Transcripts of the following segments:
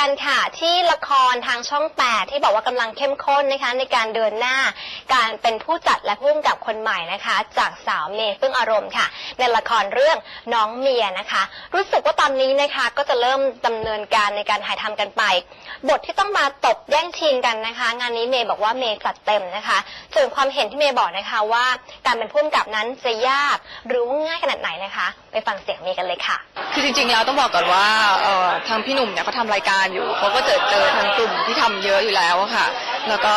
กันค่ะที่ละครทางช่อง 8 ที่บอกว่ากำลังเข้มข้นนะคะในการเดินหน้าการเป็นผู้จัดและผู้กำกับคนใหม่นะคะ จากสาวเมย์เฟื่องอารมณ์ค่ะ ในละครเรื่องน้องเมียนะคะ รู้สึกว่าตอนนี้นะคะก็จะเริ่มดำเนินการในการถ่ายทำกันไป บทที่ต้องมาตบแย่งชิงกันนะคะ งานนี้เมย์บอกว่าเมย์จัดเต็มนะคะส่วนความเห็นที่เมย์บอกนะคะว่า การเป็นผู้กำกับนั้นจะยากหรือว่าง่ายขนาดไหนนะคะ ไปฟังเสียงเมย์กันเลยค่ะ คือจริงๆแล้วต้องบอกก่อนว่าเอ่อทางพี่หนุ่มเนี่ยเขาทำรายการอยู่เขาก็เจอเจอทางกลุ่มที่ทำเยอะอยู่แล้วค่ะ แล้วก็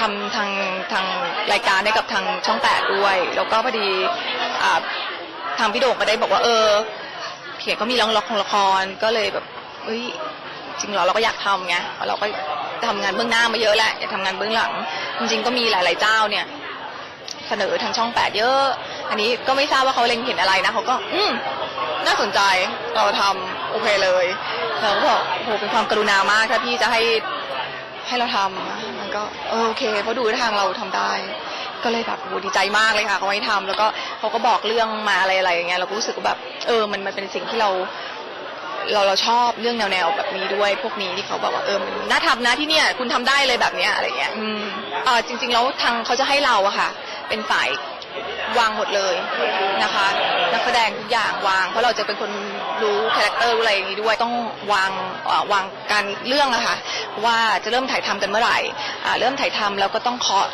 ทำทางทางรายการให้กับทางช่องแปดด้วย แล้วก็พอดีอทางพี่โด่งก็ได้บอกว่าเออเขียนก็มีร้องละครละครก็เลยแบบเอ้ยจริงเหรอเราก็อยากทำไงเราก็ทำงานเบื้องหน้ามาเยอะแหละอยากทำงานเบื้องหลัง จริงๆก็มีหลาย ๆ เจ้าเนี่ย เสนอทางช่องแปดเยอะ อันนี้ก็ไม่ทราบว่าเขาเล็งเห็นอะไรนะเขาก็ อืมน่าสนใจเราทำ โอเคเลยเราก็บอกโหเป็นความกรุณามากถ้าพี่จะให้ให้เราทำมันก็เออโอเคเพราะดูทางเราทำได้ ก็เลยแบบโหดีใจมากเลยค่ะเขาให้ทำแล้วก็เขาก็บอกเรื่องมาอะไรอะไรอย่างเงี้ยเราก็รู้สึกว่าแบบเออมันมันเป็นสิ่งที่เราเราเราชอบเรื่องแนวแนวๆแบบนี้ด้วยพวกนี้ที่เขาบอกว่าเออมันน่าทำนะที่เนี่ย คุณทำได้เลยแบบเนี้ยอะไรเงี้ยอืมเออจริง ๆ แล้วทางเขาจะให้เราอะค่ะ เป็นฝ่าย วางหมดเลยนะคะ นักแสดงทุกอย่างวาง เพราะเราจะเป็นคนรู้คาแรคเตอร์รู้อะไรอย่างนี้ด้วยต้องวางวางการเรื่องอะค่ะว่าจะเริ่มถ่ายทำกันเมื่อไหร่เริ่มถ่ายทำแล้วก็ต้องเคาะ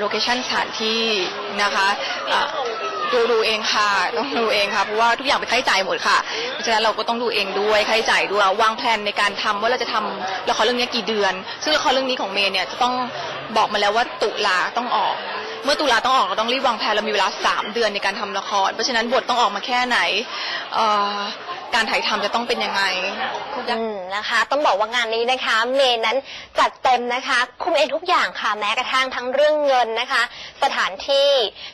โลเคชั่นสถานที่นะคะดูดูเองค่ะต้องดูเองค่ะเพราะว่าทุกอย่างเป็นค่าใช้จ่ายหมดค่ะเพราะฉะนั้นเราก็ต้องดูเองด้วยค่าใช้จ่ายด้วยวางแผนในการทำว่าเราจะทำละครเรื่องนี้กี่เดือน ซึ่งละครเรื่องนี้ของเมย์เนี่ยจะต้องบอกมาแล้วว่าตุลาต้องออก เมื่อตุลาต้องออกเราต้องรีบวางแผนเรามีเวลาสามเดือนในการทำละคร เพราะฉะนั้นบทต้องออกมาแค่ไหนเอ่อ การถ่ายทำจะต้องเป็นยังไง อืมนะคะ ต้องบอกว่างานนี้นะคะ เมย์นั้นจัดเต็มนะคะ คุมเองทุกอย่างค่ะแม้กระทั่งทั้งเรื่องเงินนะคะ สถานที่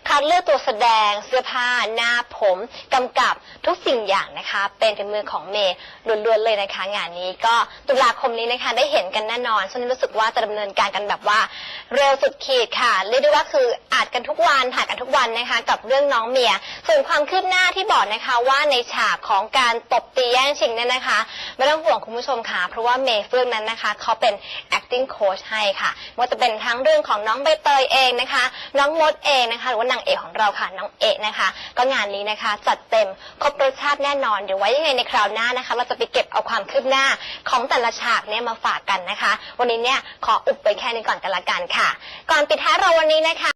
คัดเลือกตัวแสดงเสื้อผ้าหน้าผมกำกับทุกสิ่งอย่างนะคะ เป็นฝีมือของเมย์ล้วนๆเลยนะคะ งานนี้ก็ตุลาคมนี้นะคะ ได้เห็นกันแน่นอนซึ่งรู้สึกว่าจะดำเนินการกันแบบว่า เร็วสุดขีดค่ะเรียกได้ว่าคือ อาจกันทุกวันถ่ายกันทุกวันนะคะ กับเรื่องน้องเมีย ส่วนความคืบหน้าที่บอกนะคะว่าในฉากของการตบตีแย่งชิงเนี่ยนะคะ ไม่ต้องห่วงคุณผู้ชมค่ะ เพราะว่าเมย์เฟื่องนั้นนะคะเขาเป็น acting coach ให้ค่ะว่าจะเป็นทั้งเรื่องของน้องใบเตยเองนะคะ น้องมดเองนะคะ หรือว่านางเอกของเราค่ะน้องเอกนะคะ ก็งานนี้นะคะจัดเต็มครบรสชาติแน่นอนเดี๋ยวไว้ยังไงในคราวหน้านะคะ เราจะไปเก็บเอาความคืบหน้าของแต่ละฉากเนี่ยมาฝากกันนะคะ วันนี้เนี่ยขออุบไปแค่นี้ก่อนกันละกันค่ะ ก่อนปิดท้ายเราวันนี้นะคะ